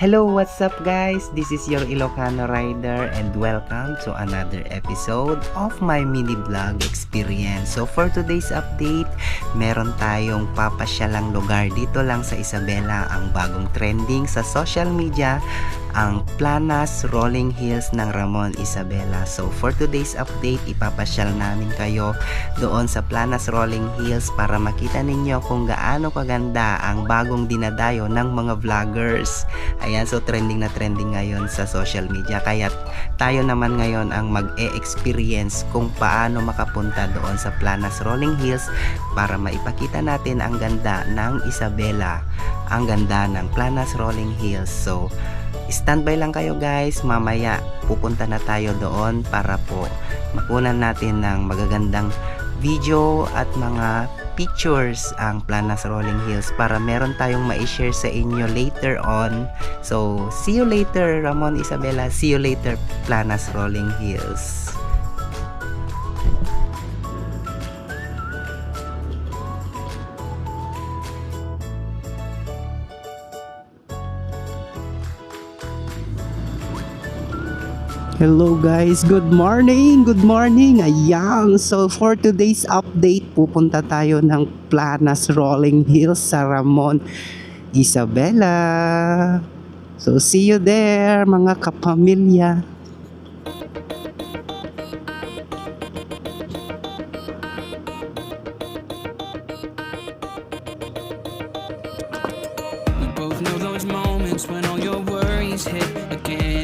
Hello, what's up guys? This is your Ilocano Rider and welcome to another episode of my mini vlog experience. So for today's update, meron tayong papasyalang lugar dito lang sa Isabela ang bagong trending sa social media ang Planas Rolling Hills ng Ramon Isabela. So for today's update, ipapasyal namin kayo doon sa Planas Rolling Hills para makita ninyo kung gaano kaganda ang bagong dinadayo ng mga vloggers. Ayan, so trending na trending ngayon sa social media. Kaya tayo naman ngayon ang mag-e-experience kung paano makapunta doon sa Planas Rolling Hills para maipakita natin ang ganda ng Isabela. Ang ganda ng Planas Rolling Hills. So, standby lang kayo guys. Mamaya pupunta na tayo doon para po makunan natin ng magagandang video at mga pictures ang Planas Rolling Hills para meron tayong ma-share sa inyo later on. So, see you later Ramon Isabela. See you later Planas Rolling Hills. Hello guys, good morning, good morning. Ayan, so for today's update, pupunta tayo ng Planas Rolling Hills sa Ramon, Isabela. So see you there mga kapamilya. We both know those moments when all your worries hit again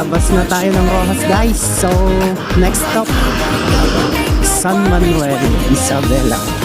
Palabas na tayo ng Rojas guys. So next stop, San Manuel, Isabela.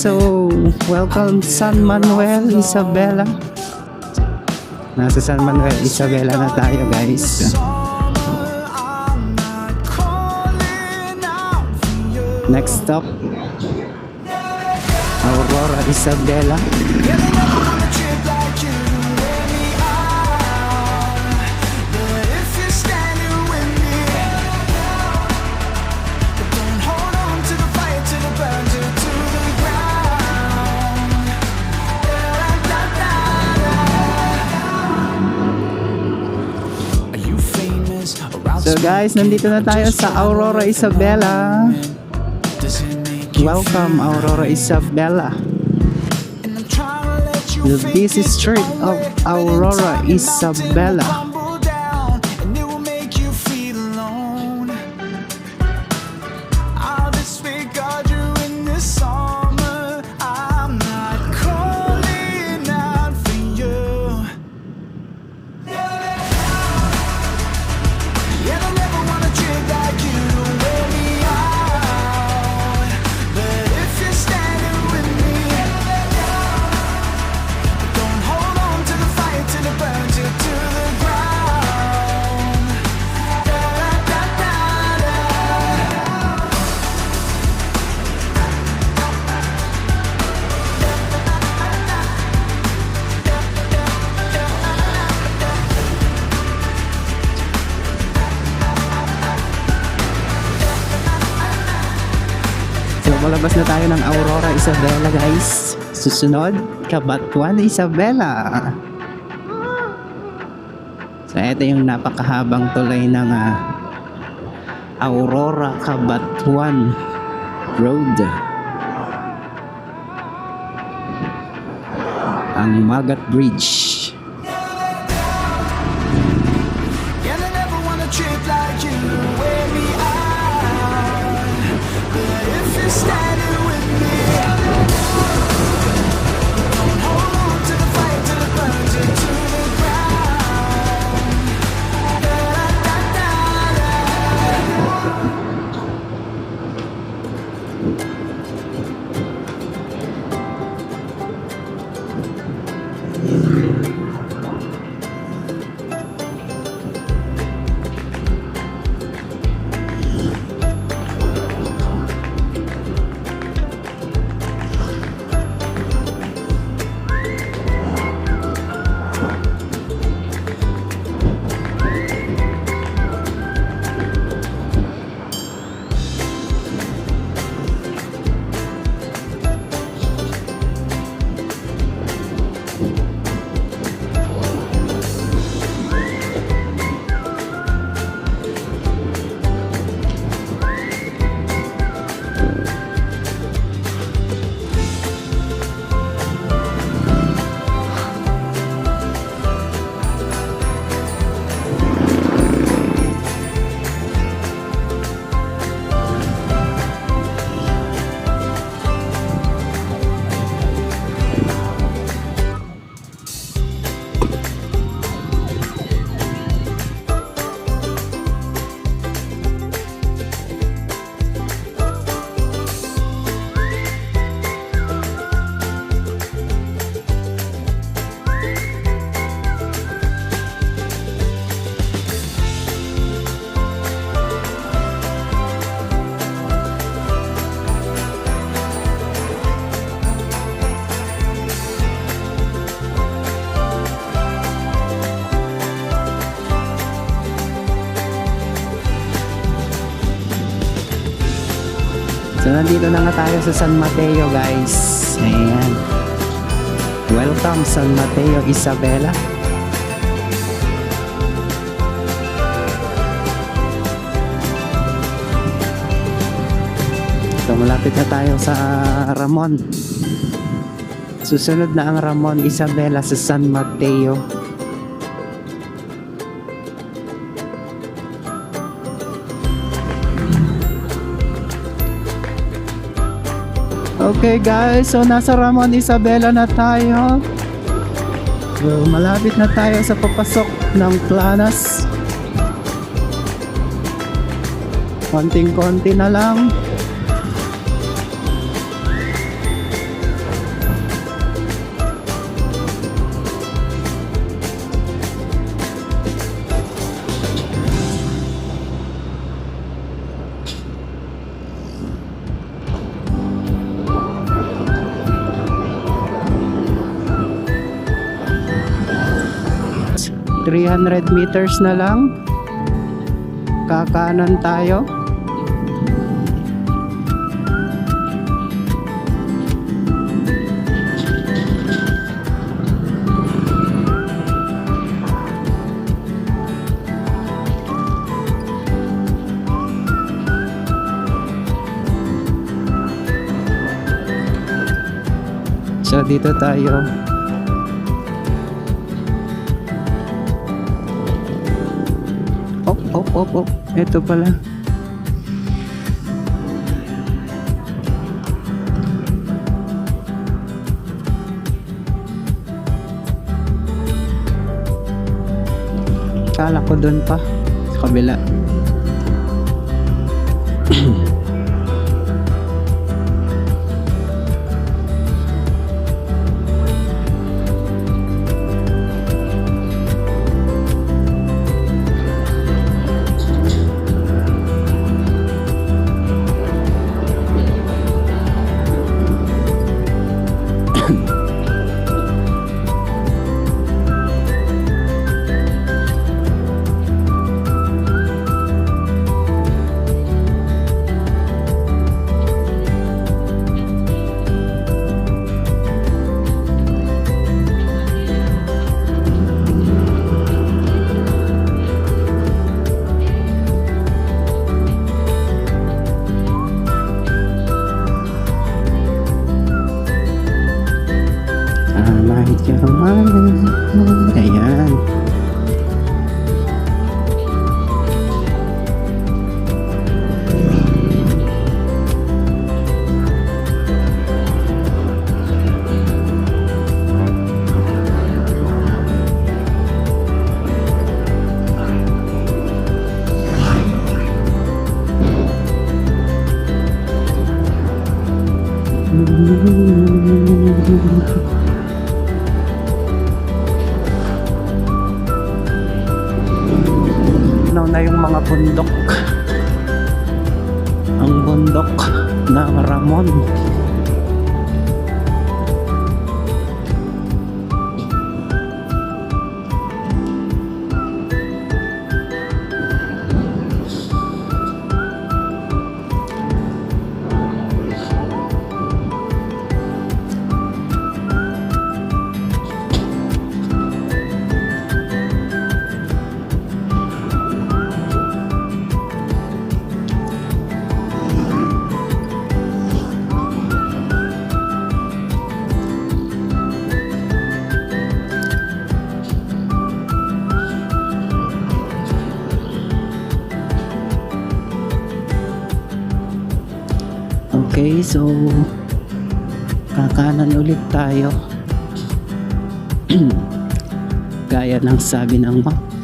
So welcome San Manuel, Isabela. Nasa San Manuel, Isabela na tayo guys. Next stop, Aurora, Isabela. So guys, nandito na tayo sa Aurora, Isabela. Welcome Aurora, Isabela. The busy street of Aurora, Isabela. So malabas na tayo ng Aurora, Isabela guys. Susunod, Kabatuan, Isabela. So ito yung napakahabang tulay ng ah, Aurora, Kabatuan Road. Ang Magat Bridge. Nandito na nga tayo sa San Mateo guys. Ayan. Welcome San Mateo, Isabela. So malapit na tayo sa Ramon. Susunod na ang Ramon Isabela sa San Mateo. Okay guys, so nasa Ramon Isabela na tayo. So, malapit na tayo sa papasok ng Planas. Konting-konti na lang. 300 meters na lang. Kakanan tayo. So dito tayo. Op, op. Ito pala. Kala ko doon pa. Sa kabila. So kakanan ulit tayo. Gaya ng sabi ng map.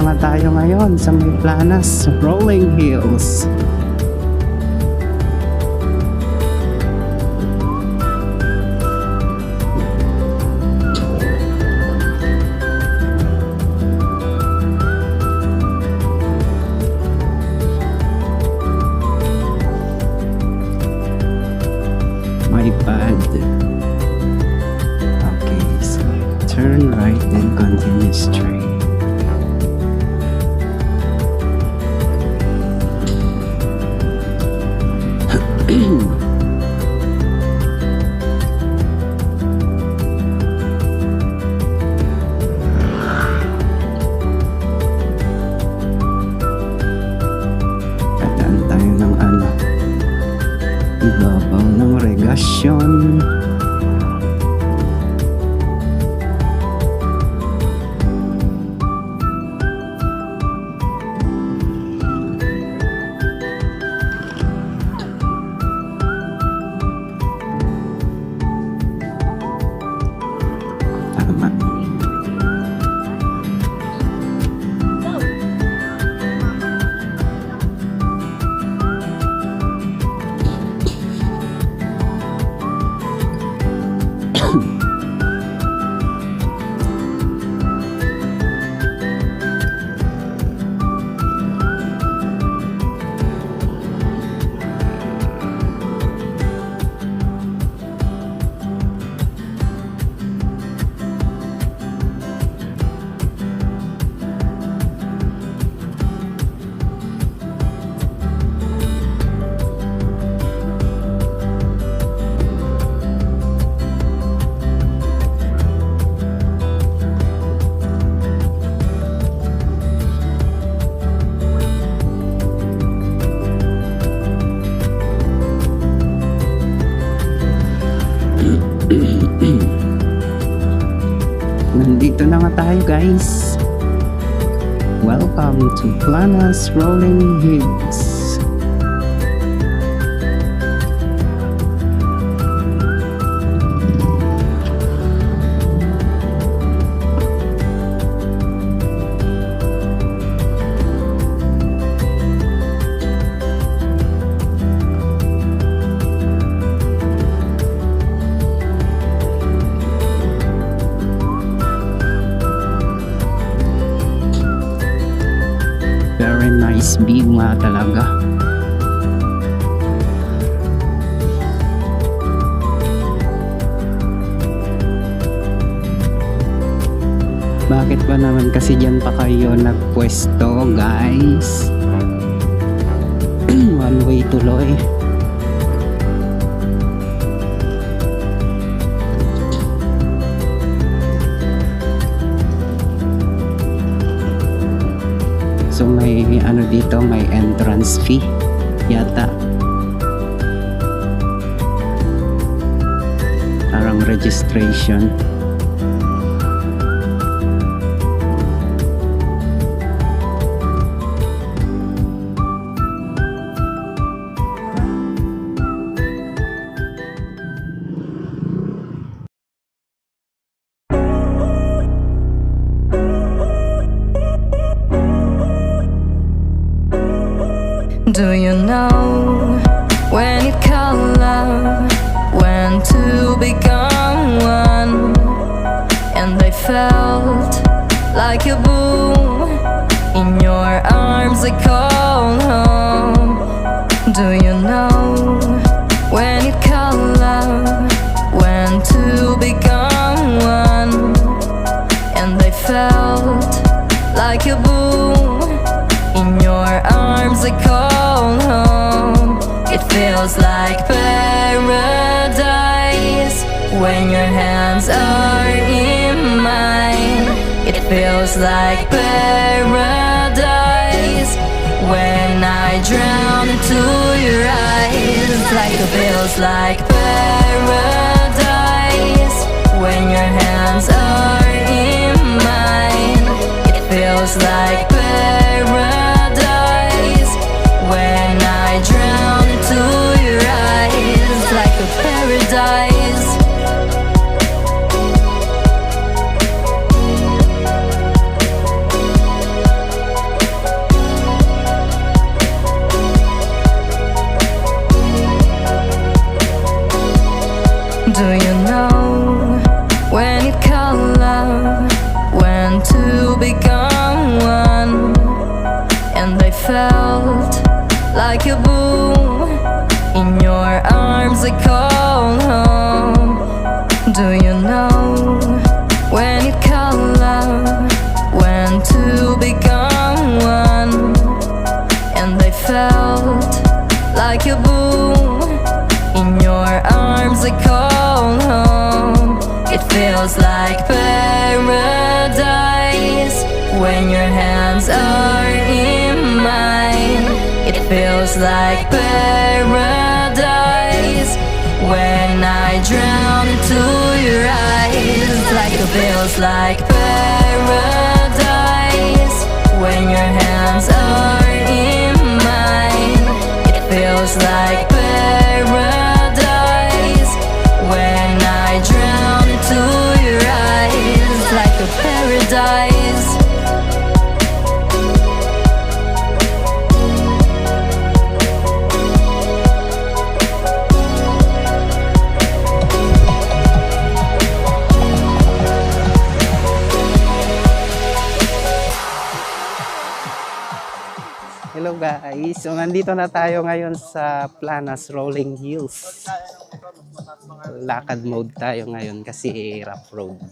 Naman tayo ngayon sa may planas, Rolling Hills. My bad. Turn right then continue straight. Dito na nga tayo guys. Welcome to Planas Rolling Hills. Nagpwesto guys? One way tuloy. So may ano dito, may entrance fee yata. Parang registration. I felt like a boom in your arms. I call home. Do you feels like paradise when I drown into your eyes. Like it feels like paradise when your hands are in mine. It feels like when your hands are in mine. It feels like paradise when I drown into your eyes. Like it feels like paradise when your hands are in mine. It feels like nandito na tayo ngayon sa Planas Rolling Hills. Lakad mode tayo ngayon kasi rough road.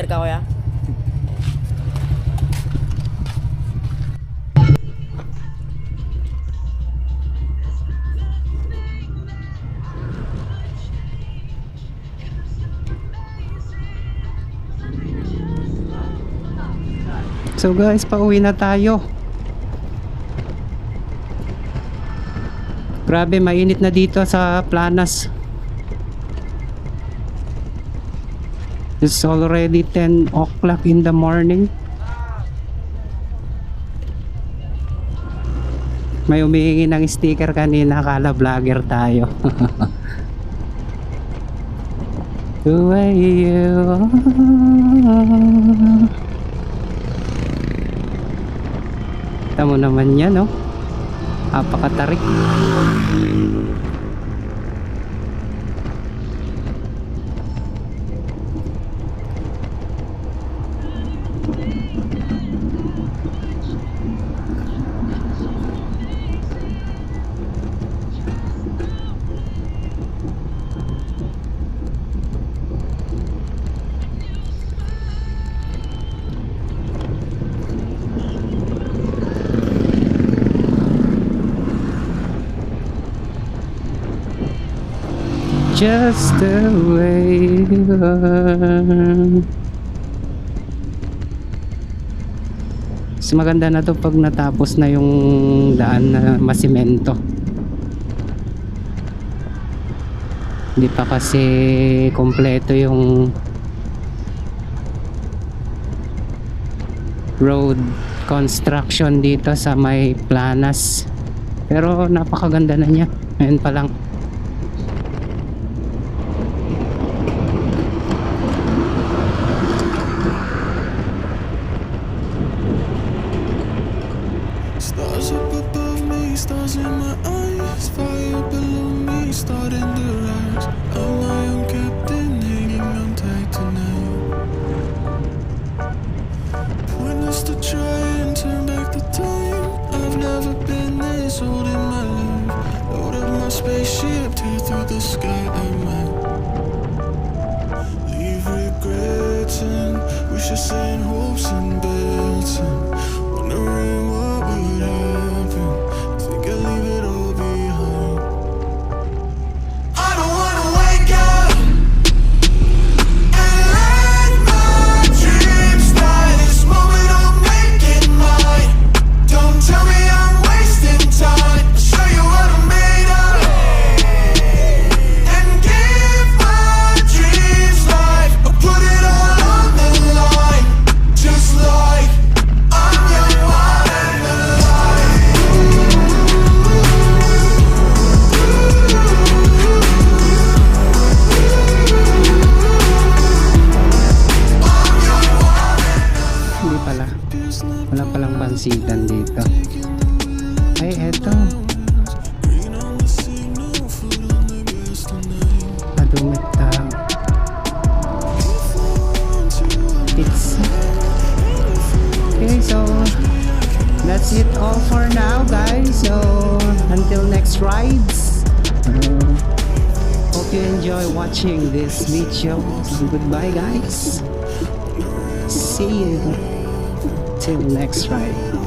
vlogger ka kuya? So guys, pauwi na tayo. Grabe, mainit na dito sa Planas. It's already 10 o'clock in the morning. May umihingi ng sticker kanina, akala vlogger tayo. Who are you? Tamo naman yan, oh. no? Apakatarik. Apakatarik. just the way you maganda na to pag natapos na yung daan na masimento. Hindi pa kasi kompleto yung road construction dito sa may planas. Pero napakaganda na niya. Ngayon pa lang. ship tear through the sky and land. Leave regrets and wishes and hopes. Goodbye, guys. See you till next ride.